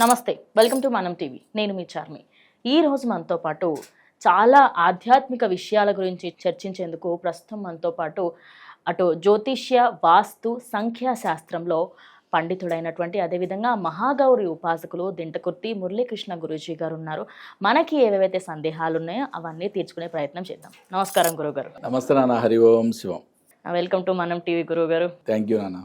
నమస్తే welcome to మనం TV. నేను మీ చార్మి. ఈ రోజు మనతో పాటు చాలా ఆధ్యాత్మిక విషయాల గురించి చర్చించేందుకు ప్రస్తుతం మనతో పాటు అటు జ్యోతిష్య వాస్తు సంఖ్యాశాస్త్రంలో పండితుడైనటువంటి అదేవిధంగా మహాగౌరి ఉపాసకులు దింటకుర్తి మురళీకృష్ణ గురూజీ గారు ఉన్నారు. మనకి ఏవేవైతే సందేహాలు ఉన్నాయో అవన్నీ తీర్చుకునే ప్రయత్నం చేద్దాం. నమస్కారం గురుగారు నమస్తే నాన్న హరి ఓం శివం. వెల్కమ్ టు మనం టీవీ గురుగారు థ్యాంక్ యూ నాన్న.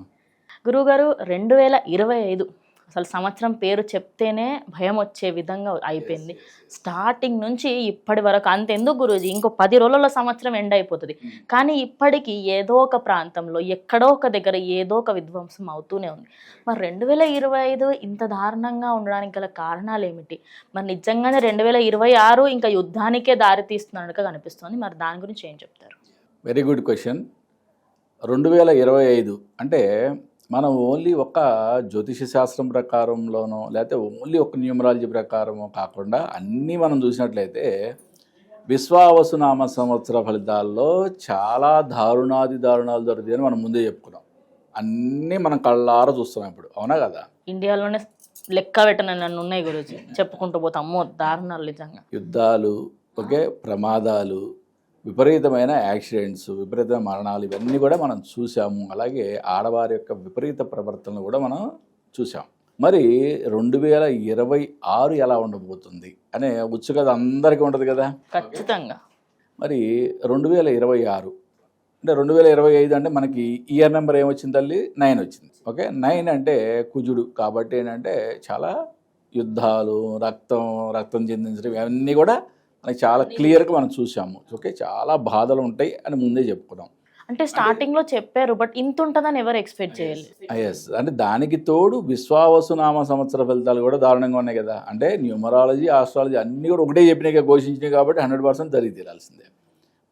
గురువుగారు రెండు వేల ఇరవై ఐదు అసలు సంవత్సరం పేరు చెప్తేనే భయం వచ్చే విధంగా అయిపోయింది. స్టార్టింగ్ నుంచి ఇప్పటి వరకు అంతెందుకు గురూజీ? ఇంకో పది రోజుల్లో సంవత్సరం ఎండ్ అయిపోతుంది. కానీ ఇప్పటికీ ఏదో ఒక ప్రాంతంలో ఎక్కడో ఒక దగ్గర ఏదో ఒక విధ్వంసం అవుతూనే ఉంది. మరి రెండు వేల ఇరవై ఐదు ఇంత దారుణంగా ఉండడానికి గల కారణాలు ఏమిటి? మరి నిజంగానే రెండు వేల ఇరవై ఆరు ఇంకా యుద్ధానికే దారి తీస్తున్నట్టుగా కనిపిస్తుంది. మరి దాని గురించి ఏం చెప్తారు? వెరీ గుడ్ క్వశ్చన్ రెండు వేల ఇరవై ఐదు అంటే మనం ఓన్లీ ఒక జ్యోతిష శాస్త్రం ప్రకారంలోనో లేకపోతే ఓన్లీ ఒక న్యూమరాలజీ ప్రకారమో కాకుండా అన్నీ మనం చూసినట్లయితే విశ్వావసునామ సంవత్సర ఫలితాల్లో చాలా దారుణాది దారుణాలు దొరుకుతాయని మనం ముందే చెప్పుకున్నాం. అన్నీ మనం కళ్ళారా చూస్తున్నాం ఇప్పుడు. అవునా కదా? ఇండియాలోనే లెక్క పెట్టిన నన్ను ఉన్నాయి గురూజీ. చెప్పుకుంటూ పోతే. అమ్మో దారుణాలు నిజంగా. యుద్ధాలు ఓకే ప్రమాదాలు విపరీతమైన యాక్సిడెంట్స్ విపరీతమైన మరణాలు ఇవన్నీ కూడా మనం చూసాము అలాగే ఆడవారి యొక్క విపరీత ప్రవర్తనలు కూడా మనం చూసాం మరి రెండు వేల ఇరవై ఆరు ఎలా ఉండబోతుంది అనే ఉత్సుకత అందరికీ ఉంటుంది కదా? ఖచ్చితంగా. మరి రెండు వేల ఇరవై ఆరు అంటే రెండు వేల ఇరవై ఐదు అంటే మనకి ఇయర్ నెంబర్ ఏమొచ్చింది తల్లి? నైన్ వచ్చింది. ఓకే? నైన్ అంటే కుజుడు కాబట్టి ఏంటంటే చాలా యుద్ధాలు రక్తం రక్తం చెందించడం ఇవన్నీ కూడా మనకి చాలా క్లియర్గా మనం చూసాము. ఓకే చాలా బాధలు ఉంటాయి అని ముందే చెప్పుకున్నాం. అంటే స్టార్టింగ్లో చెప్పారు బట్ ఇంత ఉంటుందని ఎవరు ఎక్స్పెక్ట్ చేయాలి ఎస్ అంటే దానికి తోడు విశ్వావసునామ సంవత్సర ఫలితాలు కూడా దారుణంగా ఉన్నాయి కదా. అంటే న్యూమరాలజీ ఆస్ట్రాలజీ అన్నీ కూడా ఒకటే చెప్పినాయి ఘోషించినాయి కాబట్టి హండ్రెడ్ పర్సెంట్ జరిగి తీరాల్సిందే.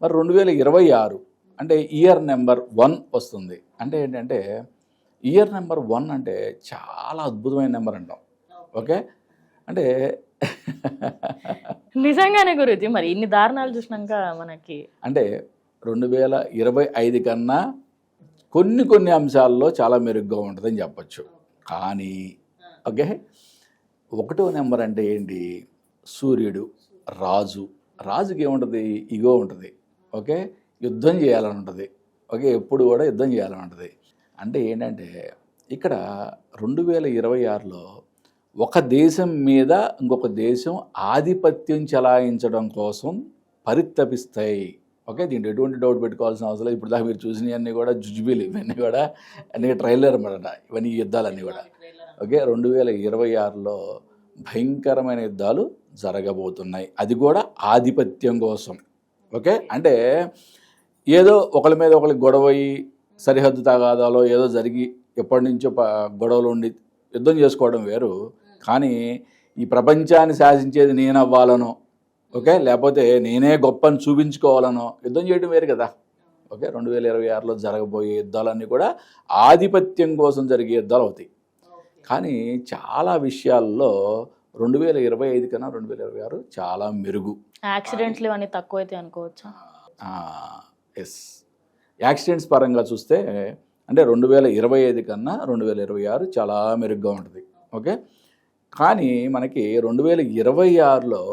మరి రెండు వేల ఇరవై ఆరు అంటే ఇయర్ నెంబర్ వన్ వస్తుంది. అంటే ఏంటంటే ఇయర్ నెంబర్ వన్ అంటే చాలా అద్భుతమైన నెంబర్ అంటాం. ఓకే అంటే నిజంగానే గురుజీ మరి ఇన్ని దారుణాలు చూసినాక మనకి అంటే రెండు వేల ఇరవై ఐదు కన్నా కొన్ని కొన్ని అంశాల్లో చాలా మెరుగ్గా ఉంటుందని చెప్పచ్చు. కానీ ఓకే? ఒకటో నెంబర్ అంటే ఏంటి? సూర్యుడు రాజు. రాజుకి ఏముంటుంది? ఇగో ఉంటుంది. ఓకే? యుద్ధం చేయాలని ఉంటుంది. ఓకే? ఎప్పుడు కూడా యుద్ధం చేయాలని ఉంటుంది. అంటే ఏంటంటే ఇక్కడ రెండు వేల ఇరవై ఆరులో ఒక దేశం మీద ఇంకొక దేశం ఆధిపత్యం చెలాయించడం కోసం పరితపిస్తాయి. ఓకే దీంట్లో ఎటువంటి డౌట్ పెట్టుకోవాల్సిన అవసరం లేదు. ఇప్పుడు దాకా మీరు చూసినవన్నీ కూడా జుజుబీలు ఇవన్నీ కూడా అన్ని ట్రైలర్ అన్నమాట. ఇవన్నీ యుద్ధాలన్నీ కూడా. ఓకే రెండు వేల ఇరవై ఆరులో భయంకరమైన యుద్ధాలు జరగబోతున్నాయి. అది కూడా ఆధిపత్యం కోసం. ఓకే అంటే ఏదో ఒకరి మీద ఒకరికి గొడవ అయ్యి సరిహద్దు తగాదాలో ఏదో జరిగి ఎప్పటి నుంచో గొడవలు ఉండి యుద్ధం చేసుకోవడం వేరు. కానీ ఈ ప్రపంచాన్ని శాసించేది నేను అవ్వాలనో ఓకే? లేకపోతే నేనే గొప్పని చూపించుకోవాలనో యుద్ధం చేయడం వేరు కదా. ఓకే? రెండు వేల ఇరవై ఆరులో జరగబోయే యుద్ధాలన్నీ కూడా ఆధిపత్యం కోసం జరిగే యుద్ధాలు అవుతాయి. కానీ చాలా విషయాల్లో రెండు వేల ఇరవై ఐదు కన్నా రెండు వేల ఇరవై ఆరు చాలా మెరుగు. యాక్సిడెంట్లు ఇవన్నీ తక్కువైతే అనుకోవచ్చా? ఎస్. యాక్సిడెంట్స్ పరంగా చూస్తే అంటే రెండు వేల ఇరవై ఐదు కన్నా రెండు వేల ఇరవై ఆరు చాలా మెరుగ్గా ఉంటుంది. ఓకే? కానీ మనకి రెండు వేల ఇరవై ఆరులో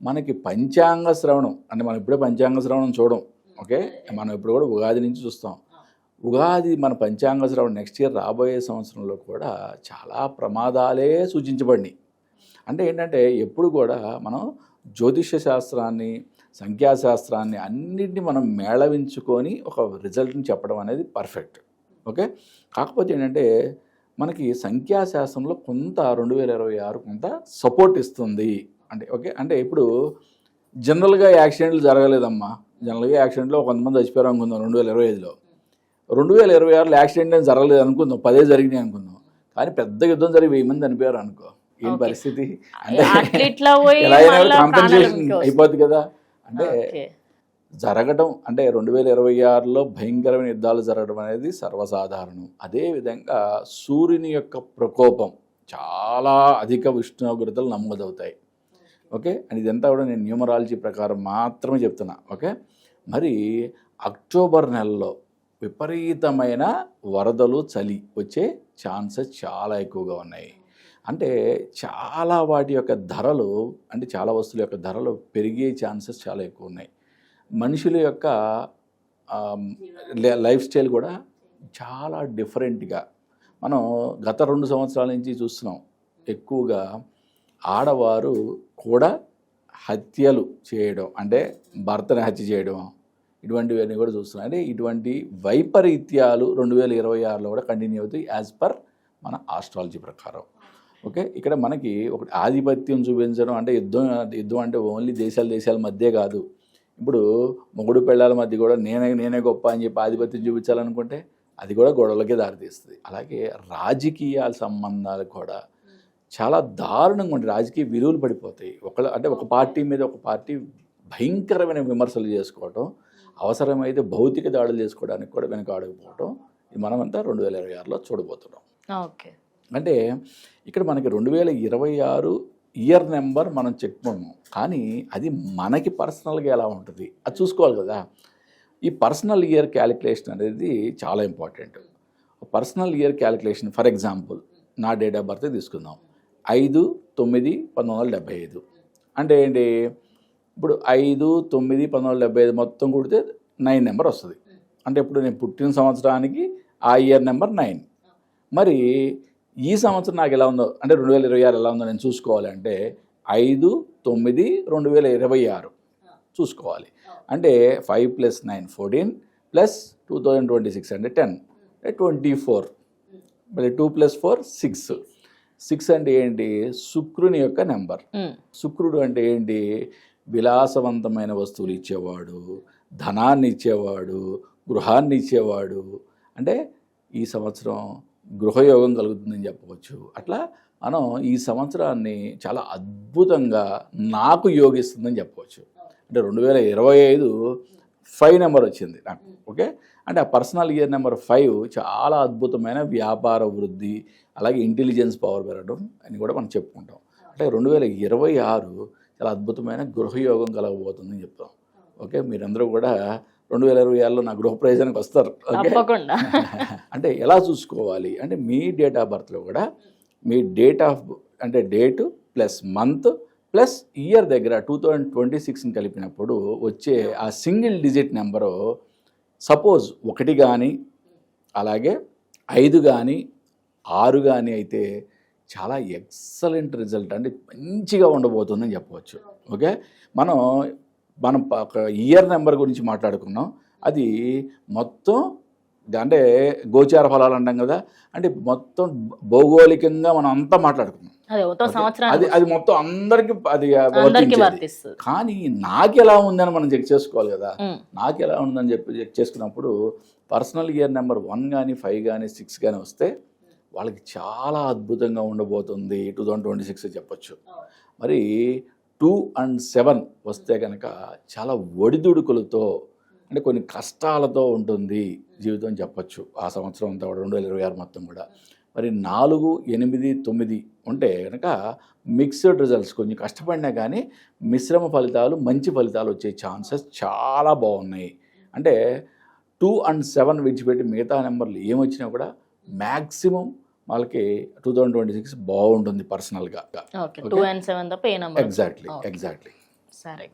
మనకి పంచాంగ శ్రవణం అంటే మనం ఇప్పుడే పంచాంగ శ్రవణం చూడం ఓకే? మనం ఇప్పుడు కూడా ఉగాది నుంచి చూస్తాం. ఉగాది మన పంచాంగ శ్రవణం నెక్స్ట్ ఇయర్ రాబోయే సంవత్సరంలో కూడా చాలా ప్రమాదాలే సూచించబడినాయి. అంటే ఏంటంటే ఎప్పుడు కూడా మనం జ్యోతిష్య శాస్త్రాన్ని సంఖ్యాశాస్త్రాన్ని అన్నింటినీ మనం మేళవించుకొని ఒక రిజల్ట్ని చెప్పడం అనేది పర్ఫెక్ట్ ఓకే? కాకపోతే ఏంటంటే మనకి సంఖ్యాశాస్త్రంలో కొంత రెండు వేల ఇరవై ఆరు కొంత సపోర్ట్ ఇస్తుంది. అంటే ఓకే? అంటే ఇప్పుడు జనరల్గా యాక్సిడెంట్లు జరగలేదమ్మా. జనరల్గా యాక్సిడెంట్లో కొంతమంది చచ్చిపోయారు అనుకుందాం రెండు వేల ఇరవై ఐదులో. రెండు వేల ఇరవై ఆరులో యాక్సిడెంట్ ఏం జరగలేదు అనుకుందాం. పదే జరిగినాయి అనుకుందాం. కానీ పెద్ద యుద్ధం జరిగి వెయ్యి మంది చనిపోయారు అనుకో. ఏం. పరిస్థితి? పోయి ఎలా అయినా కాంపెన్సేషన్ అయిపోద్ది కదా. అంటే. జరగడం అంటే రెండు వేల ఇరవై ఆరులో భయంకరమైన యుద్ధాలు జరగడం అనేది సర్వసాధారణం. అదేవిధంగా సూర్యుని యొక్క ప్రకోపం చాలా అధిక ఉష్ణోగ్రతలు నమోదవుతాయి. ఓకే? అండ్ ఇదంతా కూడా నేను న్యూమరాలజీ ప్రకారం మాత్రమే చెప్తున్నా. ఓకే? మరి అక్టోబర్ నెలలో విపరీతమైన వరదలు చలి వచ్చే ఛాన్సెస్ చాలా ఎక్కువగా ఉన్నాయి. అంటే చాలా వాటి యొక్క ధరలు అంటే చాలా వస్తువుల యొక్క ధరలు పెరిగే ఛాన్సెస్ చాలా ఎక్కువ ఉన్నాయి. మనుషుల యొక్క లై- లైఫ్ స్టైల్ కూడా చాలా డిఫరెంట్గా. మనం గత రెండు సంవత్సరాల నుంచి చూస్తున్నాం. ఎక్కువగా ఆడవారు కూడా హత్యలు చేయడం అంటే భర్తని హత్య చేయడం ఇటువంటివన్నీ కూడా చూస్తున్నాం. అంటే ఇటువంటి వైపరీత్యాలు రెండు వేల ఇరవై ఆరులో కూడా కంటిన్యూ అవుతాయి యాజ్ పర్ మన ఆస్ట్రాలజీ ప్రకారం. ఓకే? ఇక్కడ మనకి ఒకటి ఆధిపత్యం చూపించడం అంటే యుద్ధం యుద్ధం అంటే ఓన్లీ దేశాల దేశాల మధ్య కాదు. ఇప్పుడు మొగుడు పెళ్ళాల మధ్య కూడా నేనే నేనే గొప్ప అని చెప్పి ఆధిపత్యం చూపించాలనుకుంటే అది కూడా గొడవలకే దారితీస్తుంది. అలాగే రాజకీయాల సంబంధాలు కూడా చాలా దారుణంగా ఉంటాయి. రాజకీయ విలువలు పడిపోతాయి. ఒక అంటే ఒక పార్టీ మీద ఒక పార్టీ భయంకరమైన విమర్శలు చేసుకోవటం అవసరమైతే భౌతిక దాడులు చేసుకోవడానికి కూడా వెనకాడకపోవటం ఇది మనమంతా రెండు వేల ఇరవై ఆరులో చూడబోతున్నాం. ఓకే. అంటే ఇక్కడ మనకి రెండు వేల ఇరవై ఆరు ఇయర్ నెంబర్ మనం చెప్పుకున్నాం కానీ అది మనకి పర్సనల్గా ఎలా ఉంటుంది? అది చూసుకోవాలి కదా. ఈ పర్సనల్ ఇయర్ క్యాలిక్యులేషన్ అనేది చాలా important. Personal year calculation for example నా డేట్ ఆఫ్ బర్త్ తీసుకుందాం. ఐదు తొమ్మిది పంతొమ్మిది వందల డెబ్బై ఐదు. అంటే ఏంటి? ఇప్పుడు ఐదు తొమ్మిది పంతొమ్మిది వందల డెబ్బై ఐదు మొత్తం కూడితే నైన్ నెంబర్ వస్తుంది. అంటే ఇప్పుడు నేను పుట్టిన సంవత్సరానికి ఆ ఇయర్ నెంబర్ నైన్. మరి ఈ సంవత్సరం నాకు ఎలా ఉందో అంటే రెండు వేల ఇరవై ఆరు ఎలా ఉందో నేను చూసుకోవాలి అంటే ఐదు తొమ్మిది రెండు వేల ఇరవై ఆరు చూసుకోవాలి. అంటే five plus nine fourteen plus two thousand twenty six అంటే టెన్ అంటే ట్వంటీ ఫోర్. మళ్ళీ two plus four six. Six అంటే ఏంటి? శుక్రుని యొక్క నెంబర్. శుక్రుడు అంటే ఏంటి? విలాసవంతమైన వస్తువులు ఇచ్చేవాడు ధనాన్ని ఇచ్చేవాడు గృహాన్ని ఇచ్చేవాడు. అంటే ఈ సంవత్సరం గృహయోగం కలుగుతుందని చెప్పవచ్చు. అట్లా మనం ఈ సంవత్సరాన్ని చాలా అద్భుతంగా నాకు యోగిస్తుందని చెప్పవచ్చు. అంటే రెండు వేల ఇరవై ఐదు ఫైవ్ నెంబర్ వచ్చింది నాకు ఓకే? అంటే ఆ పర్సనల్ ఇయర్ నెంబర్ ఫైవ్ చాలా అద్భుతమైన వ్యాపార వృద్ధి అలాగే ఇంటెలిజెన్స్ పవర్ పెరగడం అని కూడా మనం చెప్పుకుంటాం. అంటే రెండు వేల ఇరవై ఆరు చాలా అద్భుతమైన గృహయోగం కలగబోతుందని చెప్తాం. ఓకే? మీరందరూ కూడా రెండు వేల ఇరవై ఆరులో నా గృహ ప్రయోజనానికి వస్తారు తప్పకుండా. అంటే ఎలా చూసుకోవాలి? అంటే మీ డేట్ ఆఫ్ బర్త్లో కూడా మీ డేట్ ఆఫ్ అంటే date plus month plus year దగ్గర టూ థౌజండ్ ట్వంటీ సిక్స్ని కలిపినప్పుడు వచ్చే ఆ సింగిల్ డిజిట్ నెంబరు సపోజ్ ఒకటి కానీ అలాగే ఐదు కానీ ఆరు కానీ అయితే చాలా ఎక్సలెంట్ రిజల్ట్. అంటే మంచిగా ఉండబోతుందని చెప్పవచ్చు. ఓకే? మనం మనం ఇయర్ నెంబర్ గురించి మాట్లాడుకున్నాం. అది మొత్తం అంటే గోచార ఫలాలు అంటాం కదా అంటే మొత్తం భౌగోళికంగా మనం అంతా మాట్లాడుకున్నాం. అదే? అది మొత్తం అందరికి అది కానీ నాకు ఎలా ఉందని మనం చెక్ చేసుకోవాలి కదా. నాకు ఎలా ఉందని చెప్పి చెక్ చేసుకున్నప్పుడు పర్సనల్ ఇయర్ నెంబర్ వన్ కానీ ఫైవ్ కానీ సిక్స్ కానీ వస్తే వాళ్ళకి చాలా అద్భుతంగా ఉండబోతుంది. టూ థౌజండ్ ట్వంటీ సిక్స్ చెప్పొచ్చు మరి టూ అండ్ సెవెన్ వస్తే కనుక చాలా ఒడిదుడుకులతో అంటే కొన్ని కష్టాలతో ఉంటుంది జీవితం చెప్పచ్చు. ఆ సంవత్సరం అంతా కూడా రెండు వేల ఇరవై ఆరు మొత్తం కూడా. మరి నాలుగు ఎనిమిది తొమ్మిది ఉంటే కనుక మిక్స్డ్ రిజల్ట్స్ కొంచెం కష్టపడినా కానీ మిశ్రమ ఫలితాలు మంచి ఫలితాలు వచ్చే ఛాన్సెస్ చాలా బాగున్నాయి. అంటే టూ అండ్ సెవెన్ విడిచిపెట్టి మిగతా నెంబర్లు ఏమొచ్చినా కూడా మ్యాక్సిమం వాళ్ళకి టూ థౌజండ్ ట్వంటీ సిక్స్ బాగుంటుంది పర్సనల్గా. ఎగ్జాక్ట్లీ. ఎగ్జాక్ట్లీ సరే